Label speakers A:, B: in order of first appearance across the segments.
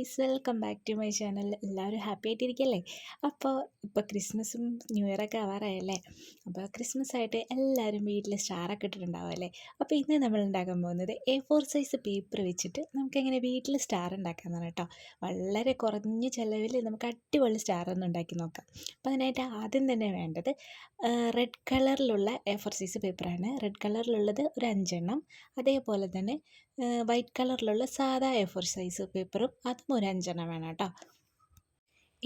A: Welcome back to my channel എല്ലാവരും happy ആയിട്ടിരിക്കല്ലേ? അപ്പോൾ ഇപ്പോൾ ക്രിസ്മസും ന്യൂ ഇയറൊക്കെ ആവാറായല്ലേ? അപ്പോൾ ക്രിസ്മസ് ആയിട്ട് എല്ലാവരും വീട്ടിൽ സ്റ്റാറൊക്കെ ഇട്ടിട്ടുണ്ടാവും അല്ലേ അപ്പോൾ ഇന്ന് നമ്മൾ ഉണ്ടാക്കാൻ പോകുന്നത് എ ഫോർ സൈസ് പേപ്പർ വെച്ചിട്ട് നമുക്കെങ്ങനെ വീട്ടിൽ സ്റ്റാർ ഉണ്ടാക്കാമെന്നാണ് കേട്ടോ. വളരെ കുറഞ്ഞ ചിലവിൽ നമുക്ക് അടിപൊളി സ്റ്റാർ ഒന്ന് ഉണ്ടാക്കി നോക്കാം. അപ്പോൾ അതിനായിട്ട് ആദ്യം തന്നെ വേണ്ടത് റെഡ് കളറിലുള്ള എ ഫോർ സൈസ് പേപ്പറാണ് റെഡ് കളറിലുള്ളത് ഒരു അഞ്ചെണ്ണം. അതേപോലെ തന്നെ വൈറ്റ് കളറിലുള്ള സാധാ എ ഫോർ സൈസ് പേപ്പറും അതും ഒരു അഞ്ചെണ്ണം വേണം കേട്ടോ.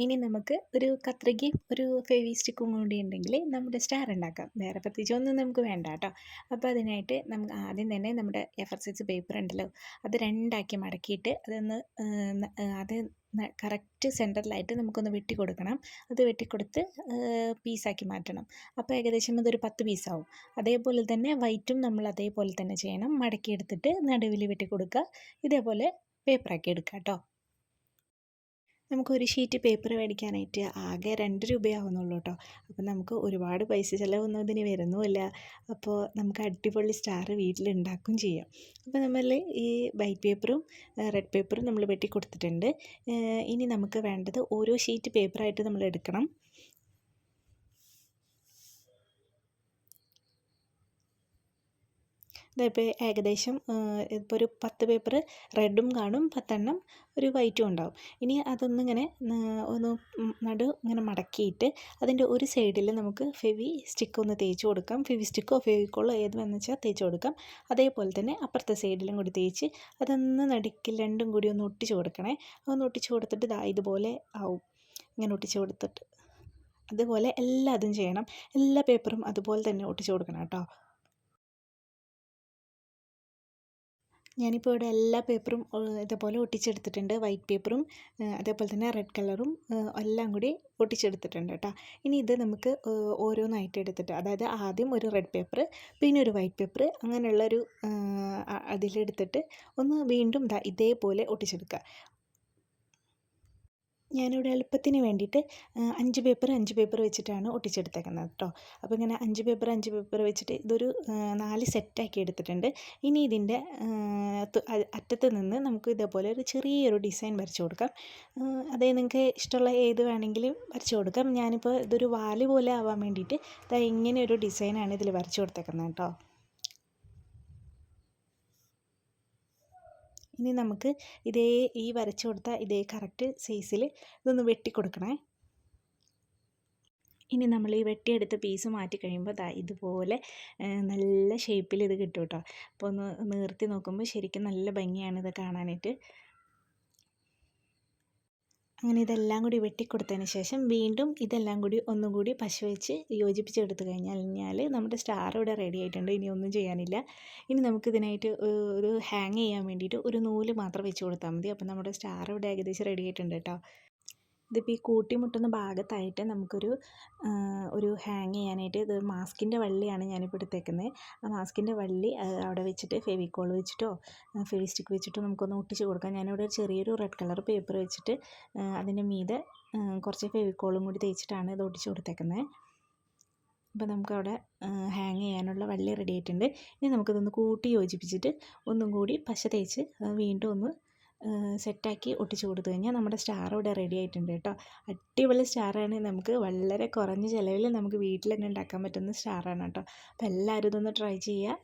A: ഇനി നമുക്ക് ഒരു കത്രികയും ഒരു ഫേവി സ്റ്റിക്കും കൂടി ഉണ്ടെങ്കിൽ നമ്മുടെ സ്റ്റാർ ഉണ്ടാക്കാം. വേറെ പ്രത്യേകിച്ച് ഒന്നും നമുക്ക് വേണ്ട കേട്ടോ. അപ്പോൾ അതിനായിട്ട് നമുക്ക് ആദ്യം തന്നെ നമ്മുടെ എഫർ സൈസ് പേപ്പർ ഉണ്ടല്ലോ അത് രണ്ടാക്കി മടക്കിയിട്ട് അതൊന്ന് അത് കറക്റ്റ് സെന്ററിലായിട്ട് നമുക്കൊന്ന് വെട്ടി കൊടുക്കണം. അത് വെട്ടിക്കൊടുത്ത് പീസാക്കി മാറ്റണം. അപ്പോൾ ഏകദേശം ഇതൊരു പത്ത് പീസാവും അതേപോലെ തന്നെ വൈറ്റും നമ്മൾ അതേപോലെ തന്നെ ചെയ്യണം. മടക്കി എടുത്തിട്ട് നടുവിൽ വെട്ടി കൊടുക്കുക. ഇതേപോലെ പേപ്പറാക്കി എടുക്കുക കേട്ടോ. നമുക്കൊരു ഷീറ്റ് പേപ്പർ മേടിക്കാനായിട്ട് ആകെ രണ്ട് രൂപയാവുന്നുള്ളൂ കേട്ടോ അപ്പോൾ നമുക്ക് ഒരുപാട് പൈസ ചിലവൊന്നും ഇതിന് വരുന്നുമില്ല. അപ്പോൾ നമുക്ക് അടിപൊളി സ്റ്റാർ വീട്ടിലുണ്ടാക്കും ചെയ്യാം. അപ്പോൾ നമ്മൾ ഈ വൈറ്റ് പേപ്പറും റെഡ് പേപ്പറും നമ്മൾ വെട്ടി കൊടുത്തിട്ടുണ്ട് ഇനി നമുക്ക് വേണ്ടത് ഓരോ ഷീറ്റ് പേപ്പറായിട്ട് നമ്മൾ എടുക്കണം. ഇതിപ്പോൾ ഏകദേശം ഇപ്പോൾ ഒരു പത്ത് പേപ്പർ റെഡും കാണും പത്തെണ്ണം ഒരു വൈറ്റും ഉണ്ടാവും. ഇനി അതൊന്നിങ്ങനെ ഒന്ന് നടു ഇങ്ങനെ മടക്കിയിട്ട് അതിന്റെ ഒരു സൈഡിൽ നമുക്ക് ഫെവി സ്റ്റിക്ക് ഒന്ന് തേച്ച് കൊടുക്കാം. ഫെവി സ്റ്റിക്കോ ഫെവിക്കോളോ ഏത് വേണമെന്ന് വെച്ചാൽ തേച്ച് കൊടുക്കാം. അതേപോലെ തന്നെ അപ്പുറത്തെ സൈഡിലും കൂടി തേച്ച് അതൊന്ന് നടുക്കിൽ രണ്ടും കൂടി ഒന്ന് ഒട്ടിച്ച് കൊടുക്കണേ. ഒന്ന് ഒട്ടിച്ച് കൊടുത്തിട്ട് ഇതാ ഇതുപോലെ ആവും. ഇങ്ങനെ ഒട്ടിച്ച് കൊടുത്തിട്ട്. അതുപോലെ എല്ലാതും ചെയ്യണം. എല്ലാ പേപ്പറും അതുപോലെ തന്നെ ഒട്ടിച്ച് കൊടുക്കണം കേട്ടോ. ഞാനിപ്പോൾ ഇവിടെ എല്ലാ പേപ്പറും ഇതേപോലെ ഒട്ടിച്ചെടുത്തിട്ടുണ്ട്. വൈറ്റ് പേപ്പറും അതേപോലെ തന്നെ റെഡ് കളറും എല്ലാം കൂടി ഒട്ടിച്ചെടുത്തിട്ടുണ്ട് കേട്ടോ. ഇനി ഇത് നമുക്ക് ഓരോന്നായിട്ട് എടുത്തിട്ട് അതായത് ആദ്യം ഒരു റെഡ് പേപ്പർ പിന്നെ ഒരു വൈറ്റ് പേപ്പർ അങ്ങനെയുള്ളൊരു അതിലെടുത്തിട്ട് ഒന്ന് വീണ്ടും ഇതേപോലെ ഒട്ടിച്ചെടുക്കുക. ഞാനിവിടെ എളുപ്പത്തിന് വേണ്ടിയിട്ട് അഞ്ച് പേപ്പർ അഞ്ച് പേപ്പർ വെച്ചിട്ടാണ് ഒട്ടിച്ചെടുത്തേക്കുന്നത് കേട്ടോ അപ്പോൾ ഇങ്ങനെ അഞ്ച് പേപ്പർ അഞ്ച് പേപ്പർ വെച്ചിട്ട് ഇതൊരു നാല് സെറ്റാക്കി എടുത്തിട്ടുണ്ട്. ഇനി ഇതിന്റെ അറ്റത്ത് നിന്ന് നമുക്ക് ഇതേപോലെ ഒരു ചെറിയൊരു ഡിസൈൻ വരച്ചു കൊടുക്കാം. അതേ നിങ്ങൾക്ക് ഇഷ്ടമുള്ള ഏത് വേണമെങ്കിലും വരച്ചു കൊടുക്കാം. ഞാനിപ്പോൾ ഇതൊരു വാൽ പോലെ ആവാൻ വേണ്ടിയിട്ട് ഇതാ ഇങ്ങനെ ഒരു ഡിസൈനാണ് ഇതിൽ വരച്ചു കൊടുത്തേക്കുന്നത് കേട്ടോ ഇനി നമുക്ക് ഇതേ ഈ വരച്ചു കൊടുത്ത ഇതേ കറക്റ്റ് സൈസിൽ ഇതൊന്ന് വെട്ടി കൊടുക്കണേ. ഇനി നമ്മൾ ഈ വെട്ടിയെടുത്ത പീസ് മാറ്റി കഴിയുമ്പോൾ ദാ ഇതുപോലെ നല്ല ഷേപ്പിൽ ഇത് കിട്ടും കേട്ടോ. അപ്പോൾ ഒന്ന് നിർത്തി നോക്കുമ്പോൾ ശരിക്കും നല്ല ഭംഗിയാണ് ഇത് കാണാനായിട്ട്. അങ്ങനെ ഇതെല്ലാം കൂടി വെട്ടിക്കൊടുത്തതിന് ശേഷം വീണ്ടും ഇതെല്ലാം കൂടി ഒന്നും കൂടി പശ വെച്ച് യോജിപ്പിച്ചെടുത്ത് കഴിഞ്ഞാൽ കഴിഞ്ഞാൽ നമ്മുടെ സ്റ്റാർ ഇവിടെ റെഡി ആയിട്ടുണ്ട്. ഇനി ഒന്നും ചെയ്യാനില്ല. ഇനി നമുക്ക് ഇതിനായിട്ട് ഒരു ഹാങ് ചെയ്യാൻ വേണ്ടിയിട്ട് ഒരു നൂൽ മാത്രം വെച്ച് കൊടുത്താൽ മതി. അപ്പോൾ നമ്മുടെ സ്റ്റാർ ഇവിടെ ഏകദേശം റെഡി ആയിട്ടുണ്ട് കേട്ടോ. ഇതിപ്പോൾ ഈ കൂട്ടിമുട്ടുന്ന ഭാഗത്തായിട്ട് നമുക്കൊരു ഒരു ഹാങ് ചെയ്യാനായിട്ട് ഇത് മാസ്കിന്റെ വള്ളിയാണ് ഞാനിപ്പോൾ എടുത്തേക്കുന്നത് ആ മാസ്കിന്റെ വള്ളി അവിടെ വെച്ചിട്ട് ഫെവിക്കോൾ വെച്ചിട്ടോ ഫെവി സ്റ്റിക്ക് വെച്ചിട്ടോ നമുക്കൊന്ന് ഒട്ടിച്ച് കൊടുക്കാം. ഞാനിവിടെ ചെറിയൊരു റെഡ് കളർ പേപ്പർ വെച്ചിട്ട് അതിന്റെ മീതെ കുറച്ച് ഫെവിക്കോളും കൂടി തേച്ചിട്ടാണ് ഇത് ഒട്ടിച്ച് കൊടുത്തേക്കുന്നത് അപ്പോൾ നമുക്കവിടെ ഹാങ് ചെയ്യാനുള്ള വള്ളി റെഡി ആയിട്ടുണ്ട്. ഇനി നമുക്കിതൊന്ന് കൂട്ടി യോജിപ്പിച്ചിട്ട് ഒന്നും കൂടി പശ തേച്ച് വീണ്ടും ഒന്ന് സെറ്റാക്കി ഒട്ടിച്ചു കൊടുത്തു കഴിഞ്ഞാൽ നമ്മുടെ സ്റ്റാർ ഇവിടെ റെഡി ആയിട്ടുണ്ട് കേട്ടോ. അടിപൊളി സ്റ്റാറാണ് നമുക്ക് വളരെ കുറഞ്ഞ ചിലവിൽ നമുക്ക് വീട്ടിൽ തന്നെ ഉണ്ടാക്കാൻ പറ്റുന്ന സ്റ്റാറാണ് കേട്ടോ. അപ്പോൾ എല്ലാവരും ഇതൊന്ന് ട്രൈ ചെയ്യുക.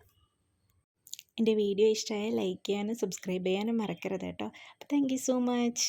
A: എന്റെ വീഡിയോ ഇഷ്ടമായാൽ ലൈക്ക് ചെയ്യാനും സബ്സ്ക്രൈബ് ചെയ്യാനും മറക്കരുത് കേട്ടോ. അപ്പോൾ താങ്ക് സോ മച്ച്